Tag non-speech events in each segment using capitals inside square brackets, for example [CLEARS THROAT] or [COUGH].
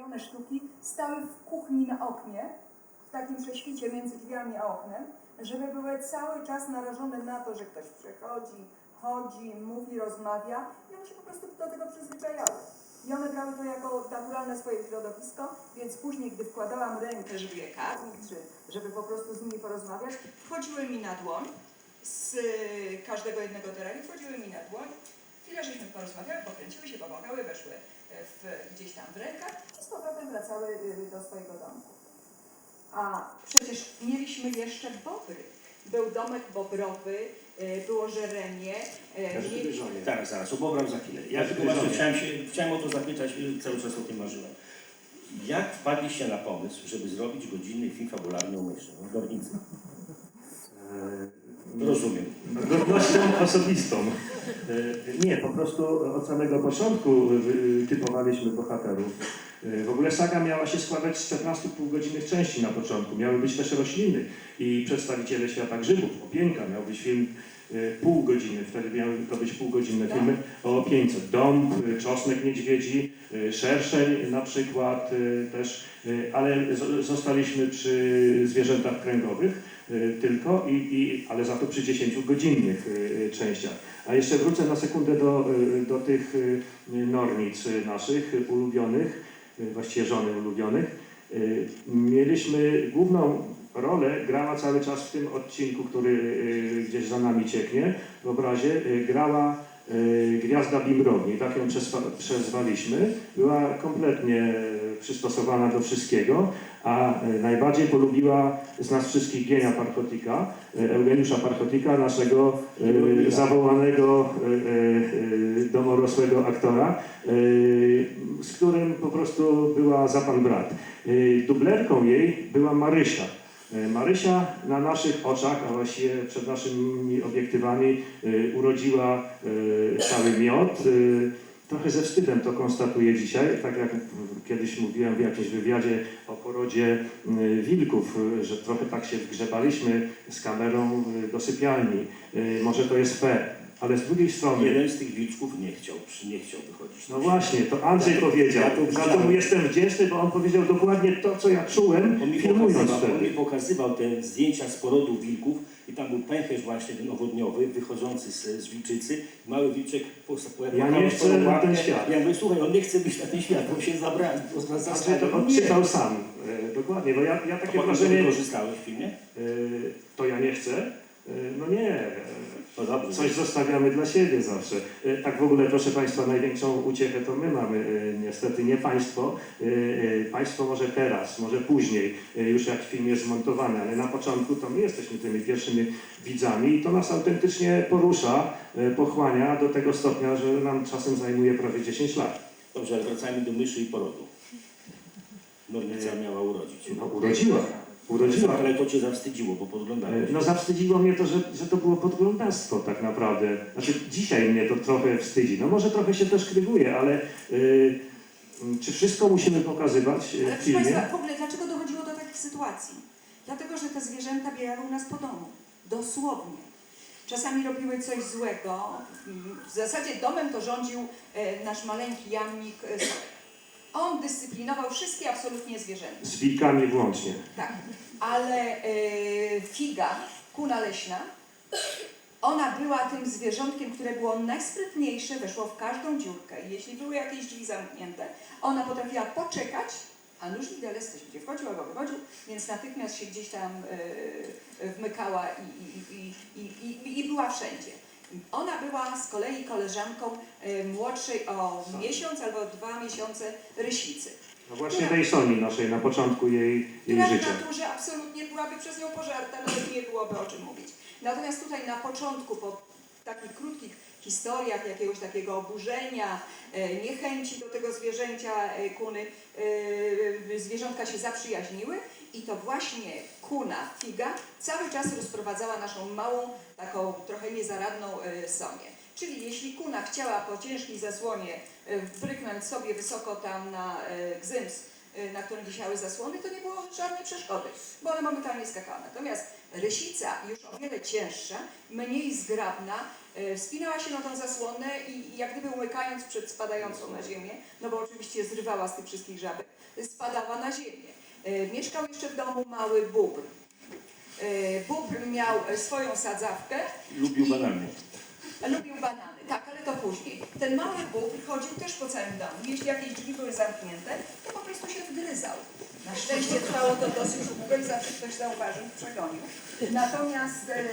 robione sztuki stały w kuchni na oknie, w takim prześwicie między drzwiami a oknem, żeby były cały czas narażone na to, że ktoś przychodzi, chodzi, mówi, rozmawia. I one się po prostu do tego przyzwyczajały. I one brały to jako naturalne swoje środowisko, więc później, gdy wkładałam rękę, żeby czy żeby po prostu z nimi porozmawiać, wchodziły mi na dłoń, z y, każdego jednego terenu wchodziły mi na dłoń, chwilę żeśmy porozmawiały, pokręciły się, pomagały, weszły w, gdzieś tam w rękach i z powrotem wracały y, do swojego domku. A przecież mieliśmy jeszcze bobry. Był domek bobrowy, y, było żeremie. y, Ja mieli- żeby żonie. Tak, zaraz, obobram za chwilę. Ja tylko właśnie chciałem, się, chciałem o to zapytać, y, cały czas o tym marzyłem. Jak wpadliście na pomysł, żeby zrobić godzinny film fabularny o myszy? W Gornicy. Rozumiem. Godnością osobistą. E, Nie, po prostu od samego początku e, typowaliśmy bohaterów. E, W ogóle saga miała się składać z 14 półgodzinnych części na początku. Miały być też rośliny i przedstawiciele świata grzybów. Opieńka miał być film pół godziny, wtedy miały to być półgodzinne filmy o opieńce. Dąb, czosnek niedźwiedzi, szerszeń na przykład też, ale zostaliśmy przy zwierzętach kręgowych tylko, i, i, ale za to przy 10-godzinnych y, częściach. A jeszcze wrócę na sekundę do, y, do tych y, nornic y, naszych y, ulubionych, y, właściwie żony ulubionych. Y, Mieliśmy główną rolę, grała cały czas w tym odcinku, który y, gdzieś za nami cieknie, w obrazie, y, grała y, Gwiazda Bimbrowni, tak ją przezwaliśmy. Była kompletnie y, przystosowana do wszystkiego, a y, najbardziej polubiła z nas wszystkich Gienia Parchotika, y, Eugeniusza Parchotika, naszego y, zawołanego y, y, domorosłego aktora, y, z którym po prostu była za pan brat. Y, Dublerką jej była Marysia. Y, Marysia na naszych oczach, a właściwie przed naszymi obiektywami y, urodziła y, cały miod. Trochę ze wstydem to konstatuję dzisiaj, tak jak kiedyś mówiłem w jakimś wywiadzie o porodzie wilków, że trochę tak się wgrzebaliśmy z kamerą do sypialni. Może to jest fair, ale z drugiej strony... Jeden z tych wilczków nie chciał, nie chciał wychodzić. No właśnie, to Andrzej Ja to- powiedział. ja to Za to mu jestem wdzięczny, bo on powiedział dokładnie to, co ja czułem, On mi, filmując pokazywał, on mi pokazywał te zdjęcia z porodu wilków i tam był pęcherz właśnie ten owodniowy, wychodzący z, z wilczycy. Mały wilczek Ja nie chcę na ten świat. Ja mówię, słuchaj, on nie chce być na ten świat, on się Andrzej zastawił. to odczytał sam. E, Dokładnie, bo ja, ja takie wrażenie... wykorzystałeś w filmie? e, To ja nie chcę. E, No nie. No dobrze. Coś zostawiamy dla siebie zawsze. E, Tak w ogóle, proszę Państwa, największą uciechę to my mamy, e, niestety nie Państwo. E, Państwo może teraz, może później, już jak film jest zmontowany, ale na początku to my jesteśmy tymi pierwszymi widzami i to nas autentycznie porusza, pochłania do tego stopnia, że nam czasem zajmuje prawie 10 lat. Dobrze, ale wracajmy do myszy i porodu. Nornica miała urodzić. No urodziła, urodziła. Ale to cię zawstydziło, bo podglądałeś. No zawstydziło mnie to, że, że to było podglądactwo tak naprawdę. Znaczy dzisiaj mnie to trochę wstydzi. No może trochę się też kryguje, ale y, czy wszystko musimy pokazywać y, Ale w proszę filmie? Państwa, w ogóle dlaczego dochodziło do takich sytuacji? Dlatego, że te zwierzęta biegały u nas po domu. Dosłownie. Czasami robiły coś złego. W zasadzie domem to rządził e, nasz maleńki jamnik e. On dyscyplinował wszystkie absolutnie zwierzęta. Z wilkami włącznie. Tak. Ale e, figa, kuna leśna, ona była tym zwierzątkiem, które było najsprytniejsze, weszło w każdą dziurkę. I Jeśli były jakieś drzwi zamknięte, ona potrafiła poczekać, a nóż widelec też gdzie wchodził albo wychodził, więc natychmiast się gdzieś tam e, wmykała i, i, i, i, i, i była wszędzie. Ona była z kolei koleżanką e, młodszej o miesiąc albo dwa miesiące rysicy. No właśnie tej Soni naszej na początku jej, jej która w życia. naturze absolutnie byłaby przez nią pożarta, nawet nie byłoby o czym mówić. Natomiast tutaj na początku, po takich krótkich historiach jakiegoś takiego oburzenia, e, niechęci do tego zwierzęcia e, kuny, zwierzątka się zaprzyjaźniły i to właśnie kuna, figa, cały czas rozprowadzała naszą małą, taką trochę niezaradną e, Sonię. Czyli jeśli kuna chciała po ciężkiej zasłonie e, wbryknąć sobie wysoko tam na e, gzyms, na którym wisiały zasłony, to nie było żadnej przeszkody, bo one momentalnie skakały. Natomiast Rysica, już o wiele cięższa, mniej zgrabna, wspinała się na tą zasłonę i jak gdyby umykając przed spadającą na ziemię, no bo oczywiście zrywała z tych wszystkich żabek, spadała na ziemię. Mieszkał jeszcze w domu mały bóbr. E, Bóbr miał swoją sadzawkę, Lubił I- banany. Lubił banany, tak, ale to później. Ten mały bóbr chodził też po całym domu. Jeśli jakieś drzwi były zamknięte, to po prostu się wgryzał. Na szczęście trwało to dosyć długo i zawsze ktoś zauważył i przegonił. Natomiast e,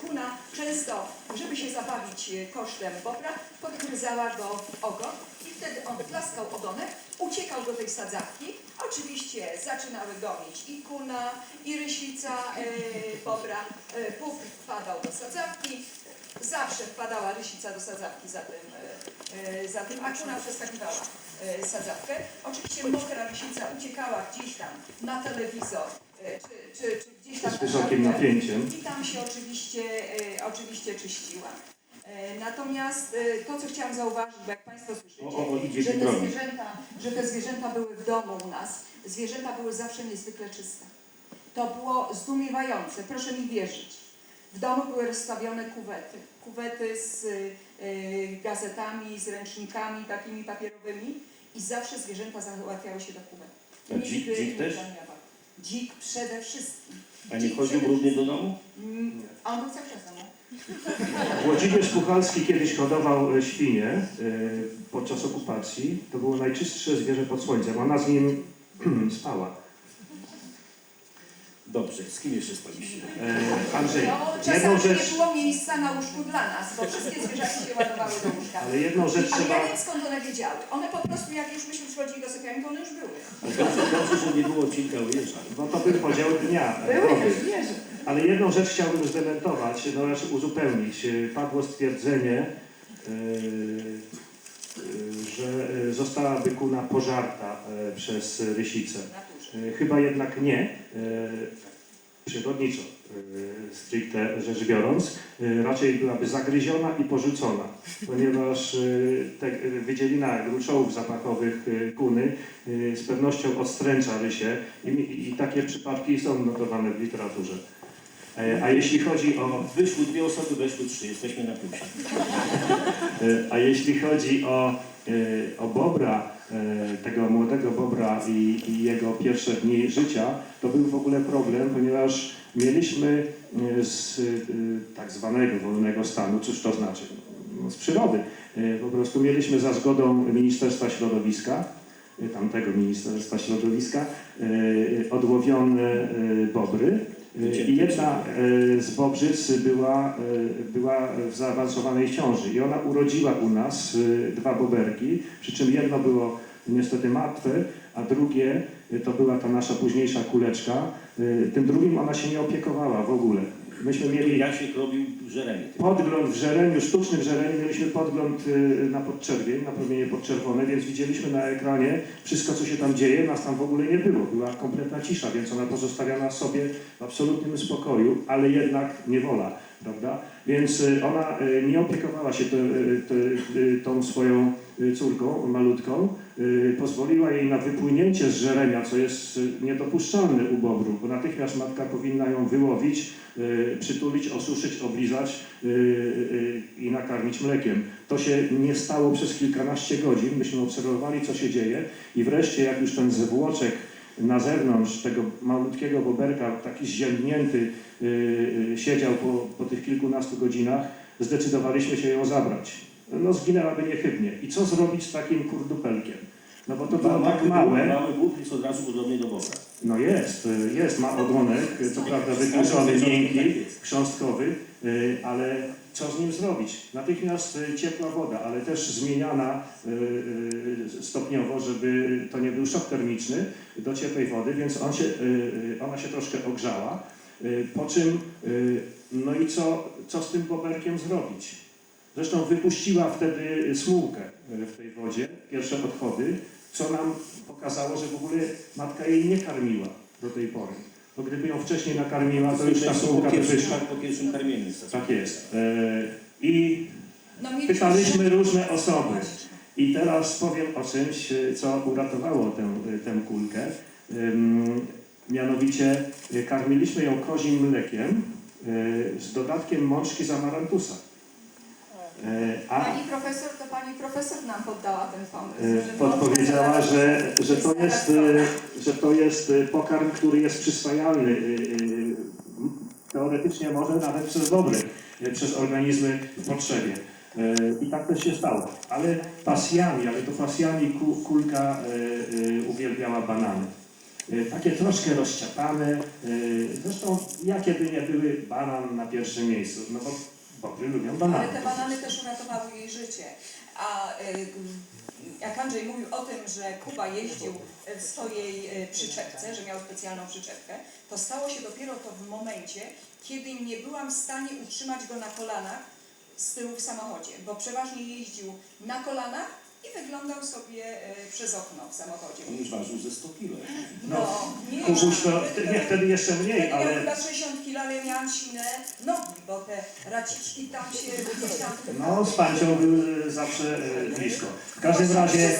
kuna często, żeby się zabawić e, kosztem bobra, podgryzała go w ogon i wtedy on klaskał ogonem, uciekał do tej sadzawki. Oczywiście zaczynały gonić i kuna, i rysica e, bobra. Bóbr wpadał do sadzawki, Zawsze wpadała rysica do sadzawki za tym, e, za tym a kuna przeskakiwała e, sadzawkę. Oczywiście mokra rysica uciekała gdzieś tam na telewizor, czy, czy, czy gdzieś tam Z wysokim napięciem. I tam się oczywiście, oczywiście czyściła. E, Natomiast e, to, co chciałam zauważyć, bo jak Państwo słyszycie, O, o, że, te zwierzęta, że te zwierzęta były w domu u nas, zwierzęta były zawsze niezwykle czyste. To było zdumiewające, proszę mi wierzyć. W domu były rozstawione kuwety. Kuwety z y, gazetami, z ręcznikami takimi papierowymi i zawsze zwierzęta załatwiały się do kuwet. Dzik- dzik też? Dzik przede wszystkim. A nie Dzik chodził brudny do domu? Mm, A on był cały czas. Włodzimierz Puchalski kiedyś hodował e, świnie e, podczas okupacji. To było najczystsze zwierzę pod słońcem. Ona z nim [CLEARS THROAT] spała. Dobrze, z kim jeszcze spaliście? E, Andrzej, No, jedną czasami rzecz, nie było miejsca na łóżku dla nas, bo wszystkie zwierzaki się ładowały do łóżka. ale jedną rzecz Ale ja trzeba... nie wiem skąd one wiedziały. One po prostu jak już myśmy przychodzili do sypialni, to one już były. Dobrze, dobrze, że nie było odcinka łyża. No to był podział dnia. Były doby. też zwierzę. Ale jedną rzecz chciałbym zdementować, no raczej uzupełnić. E, Padło stwierdzenie, e, e, że e, zostałaby kuna pożarta e, przez rysicę. Naturze. E, Chyba jednak nie. e, Przyrodniczo, e, stricte rzecz biorąc, raczej byłaby zagryziona i porzucona, ponieważ te wydzielina gruczołów zapachowych kuny z pewnością odstręcza rysie i, i takie przypadki są notowane w literaturze. A jeśli chodzi o Wyszły dwie osoby, weszły trzy, jesteśmy na plusie. A jeśli chodzi o, o Bobra, tego młodego Bobra i, i jego pierwsze dni życia, to był w ogóle problem, ponieważ mieliśmy e, z e, tak zwanego wolnego stanu, cóż to znaczy? No, z przyrody. E, Po prostu mieliśmy za zgodą Ministerstwa Środowiska, e, tamtego Ministerstwa Środowiska, e, odłowione e, bobry. I jedna e, z bobrzyc była, e, była w zaawansowanej ciąży i ona urodziła u nas e, dwa boberki, przy czym jedno było niestety martwe, a drugie to była ta nasza późniejsza kuleczka. Tym drugim ona się nie opiekowała w ogóle. Myśmy mieli Jasiek robił żerenie. podgląd w żereniu, sztucznym żereniu, mieliśmy podgląd y, na podczerwień, na promienie podczerwone, więc widzieliśmy na ekranie wszystko, co się tam dzieje, nas tam w ogóle nie było. Była kompletna cisza, więc ona pozostawiona sobie w absolutnym spokoju, ale jednak niewola, prawda? Więc y, ona y, nie opiekowała się te, y, te, tą swoją córką malutką, pozwoliła jej na wypłynięcie z żerenia, co jest niedopuszczalne u bobru, bo natychmiast matka powinna ją wyłowić, przytulić, osuszyć, oblizać i nakarmić mlekiem. To się nie stało przez kilkanaście godzin. Myśmy obserwowali, co się dzieje i wreszcie, jak już ten zwłoczek na zewnątrz tego malutkiego boberka, taki zziębnięty, y, y, siedział po, po tych kilkunastu godzinach, zdecydowaliśmy się ją zabrać. No zginęłaby niechybnie. I co zrobić z takim kurdupelkiem? No bo to było tak małe. Mały bóg jest od razu podobny do Boga. No jest, y, jest, ma ogonek, co prawda wykluczony, miękki, chrząstkowy, ale co z nim zrobić? Natychmiast y, ciepła woda, ale też zmieniana y, y, stopniowo, żeby to nie był szok termiczny do ciepłej wody, więc on się, y, y, ona się troszkę ogrzała. Y, Po czym, y, no i co, co z tym boberkiem zrobić? Zresztą wypuściła wtedy smułkę y, w tej wodzie, pierwsze odchody, co nam pokazało, że w ogóle matka jej nie karmiła do tej pory. Bo gdyby ją wcześniej nakarmiła, to już ta smułka po by wyszła. po pierwszym karmieniu. Tak jest. E, I No, pytaliśmy różne osoby. I teraz powiem o czymś, e, co uratowało tę, tę kulkę. Mianowicie karmiliśmy ją kozim mlekiem z dodatkiem mączki z amarantusa. Y, A Pani profesor, to pani profesor nam poddała ten pomysł. żeby podpowiedziała, że, że, to jest, y, że to jest pokarm, który jest przyswajalny teoretycznie może nawet przez dobry, przez organizmy w potrzebie. I tak też się stało. Ale pasjami, ale to pasjami ku- kulka uwielbiała banany. Takie troszkę rozciapane. Zresztą jakie by nie były, banan na pierwszym miejscu. No bo Lubią banany. Ale te banany też uratowały jej życie. A y, jak Andrzej mówił o tym, że Kuba jeździł w swojej y, przyczepce, że miał specjalną przyczepkę, to stało się dopiero to w momencie, kiedy nie byłam w stanie utrzymać go na kolanach z tyłu w samochodzie, bo przeważnie jeździł na kolanach i wyglądał sobie y, przez okno w samochodzie. On już ważył ze 100 kilo. No, nie Kubuś to wtedy- nie, wtedy jeszcze mniej, Wtedy miał ale chyba 60 kg, ale miałam silne nogi, bo te raciczki tam się gdzieś tam... no, z pancią był zawsze y, blisko. W każdym razie